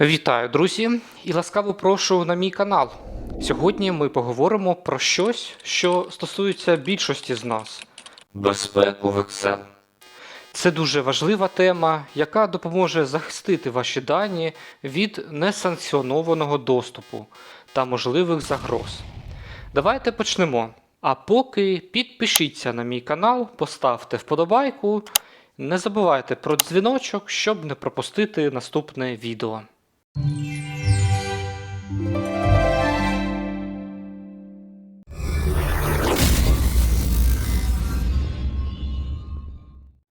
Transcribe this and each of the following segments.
Вітаю, друзі, і ласкаво прошу на мій канал. Сьогодні ми поговоримо про щось, що стосується більшості з нас. Безпеку в Excel. Це дуже важлива тема, яка допоможе захистити ваші дані від несанкціонованого доступу та можливих загроз. Давайте почнемо. А поки підпишіться на мій канал, поставте вподобайку. Не забувайте про дзвіночок, щоб не пропустити наступне відео.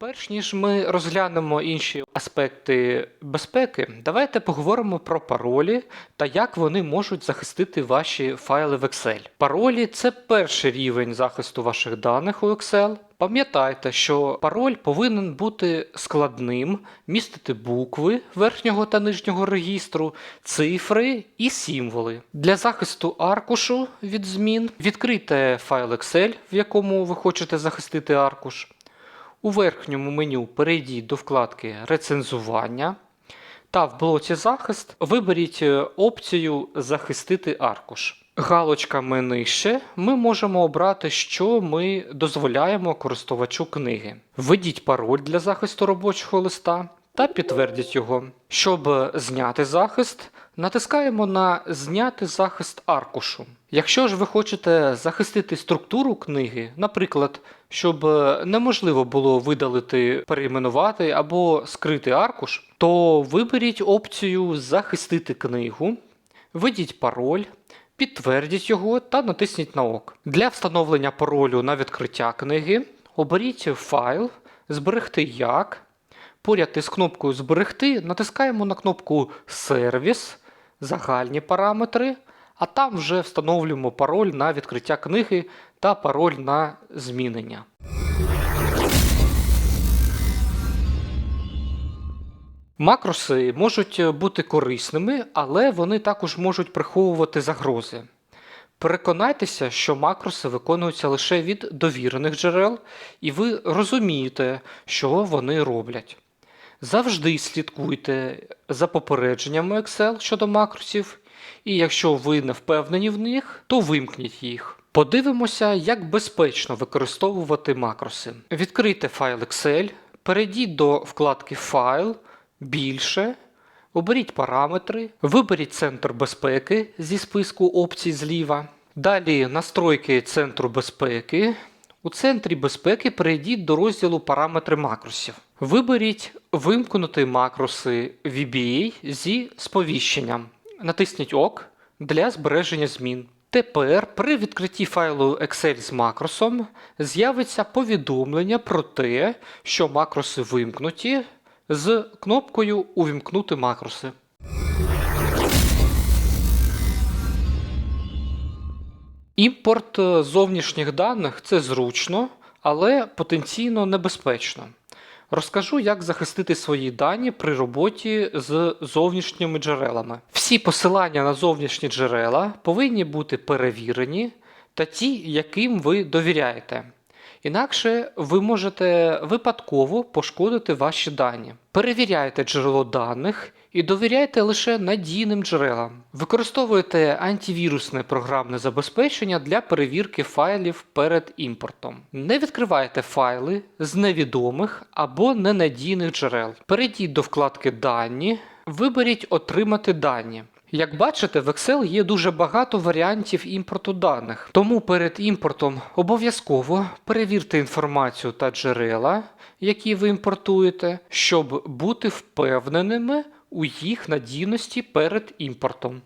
Перш ніж ми розглянемо інші аспекти безпеки, давайте поговоримо про паролі та як вони можуть захистити ваші файли в Excel. Паролі це перший рівень захисту ваших даних у Excel. Пам'ятайте, що пароль повинен бути складним, містити букви верхнього та нижнього регістру, цифри і символи. Для захисту аркушу від змін відкрийте файл Excel, в якому ви хочете захистити аркуш. У верхньому меню перейдіть до вкладки Рецензування та в блоці Захист виберіть е, опцію Захистити аркуш. Галочками нижче ми можемо обрати, що ми дозволяємо користувачу книги. Введіть пароль для захисту робочого листа та підтвердіть його. Щоб зняти захист, натискаємо на Зняти захист аркушу. Якщо ж ви хочете захистити структуру книги, наприклад, щоб е, неможливо було видалити, перейменувати або скрити аркуш, то виберіть опцію Захистити книгу, введіть пароль, підтвердіть його та натисніть на ок. Для встановлення паролю на відкриття книги оберіть файл, зберегти як. Поряд із кнопкою Зберегти натискаємо на кнопку Сервіс, загальні параметри, а там вже встановлюємо пароль на відкриття книги та пароль на змінення. Макроси можуть бути корисними, але вони також можуть приховувати загрози. Переконайтеся, що макроси виконуються лише від довірених джерел, і ви розумієте, що вони роблять. Завжди слідкуйте за попередженнями Excel щодо макросів, і якщо ви не впевнені в них, то вимкніть їх. Подивимося, як безпечно використовувати макроси. Відкрийте файл Excel, перейдіть до вкладки Файл, Більше, оберіть параметри, виберіть центр безпеки зі списку опцій зліва. Далі настройки центру безпеки. У центрі безпеки перейдіть до розділу Параметри макросів. Виберіть Вимкнути макроси VBA зі сповіщенням. Натисніть ОК для збереження змін. Тепер при відкритті файлу Excel з макросом з'явиться повідомлення про те, що макроси вимкнуті з кнопкою Увімкнути макроси. Імпорт е, зовнішніх даних це зручно, але потенційно небезпечно. Розкажу, як захистити свої дані при роботі з зовнішніми джерелами. Всі посилання на зовнішні джерела повинні бути перевірені та ті, яким ви довіряєте. Інакше ви можете випадково пошкодити ваші дані. Перевіряйте джерело даних і довіряйте лише надійним джерелам. Використовуйте антивірусне програмне забезпечення для перевірки файлів перед імпортом. Не відкривайте файли з невідомих або ненадійних джерел. Перейдіть до вкладки Дані, виберіть Отримати дані. Як бачите, в Excel є дуже багато варіантів імпорту даних, тому перед імпортом обов'язково перевірте інформацію та джерела, які ви імпортуєте, щоб бути впевненими у їх надійності перед імпортом.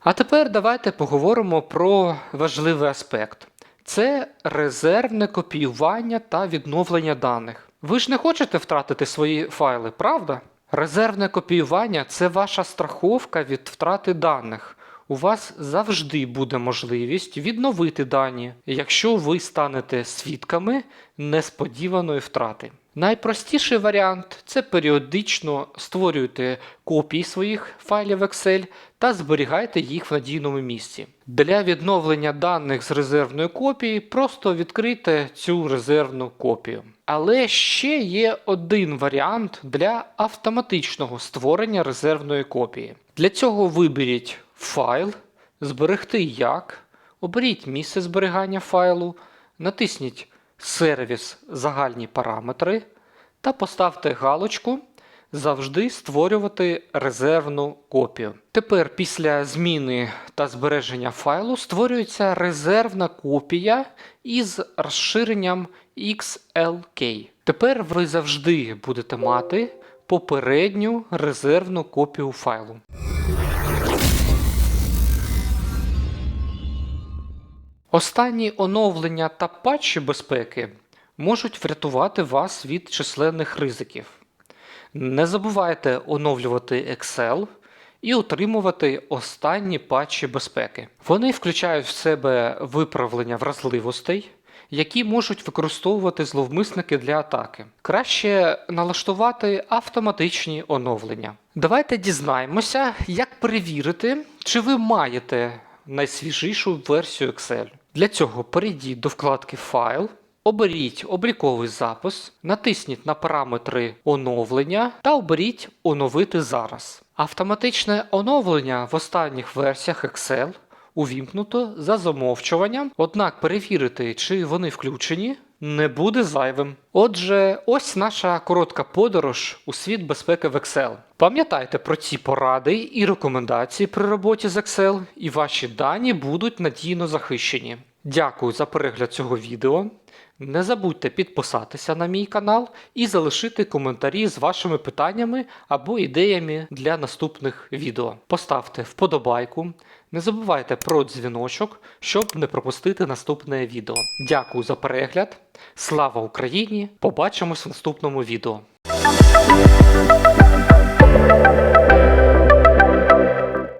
А тепер давайте поговоримо про важливий аспект. Це резервне копіювання та відновлення даних. Ви ж не хочете втратити свої файли, правда? Резервне копіювання це ваша страховка від втрати даних. У вас завжди буде можливість відновити дані, якщо ви станете свідками несподіваної втрати. Найпростіший варіант це періодично створюйте копії своїх файлів Excel та зберігайте їх в надійному місці. Для відновлення даних з резервної копії просто відкрийте цю резервну копію. Але ще є один варіант для автоматичного створення резервної копії. Для цього виберіть файл, зберегти як, оберіть місце зберігання файлу, натисніть сервіс загальні параметри та поставте галочку завжди створювати резервну копію. Тепер після зміни та збереження файлу створюється резервна копія із розширенням XLK. Тепер ви завжди будете мати попередню резервну копію файлу. Останні оновлення та патчі безпеки можуть врятувати вас від численних ризиків. Не забувайте оновлювати Excel і отримувати останні патчі безпеки. Вони включають в себе виправлення вразливостей, які можуть використовувати зловмисники для атаки. Краще налаштувати автоматичні оновлення. Давайте дізнаємося, як перевірити, чи ви маєте найсвіжішу версію Excel. Для цього перейдіть до вкладки Файл, оберіть обліковий запис, натисніть на параметри оновлення та оберіть Оновити зараз. Автоматичне оновлення в останніх версіях Excel увімкнуто за замовчуванням, однак перевірити, чи вони включені, не буде зайвим. Отже, ось наша коротка подорож у світ безпеки в Excel. Пам'ятайте про ці поради і рекомендації при роботі з Excel, і ваші дані будуть надійно захищені. Дякую за перегляд цього відео. Не забудьте підписатися на мій канал і залишити коментарі з вашими питаннями або ідеями для наступних відео. Поставте вподобайку, не забувайте про дзвіночок, щоб не пропустити наступне відео. Дякую за перегляд. Слава Україні! Побачимось в наступному відео.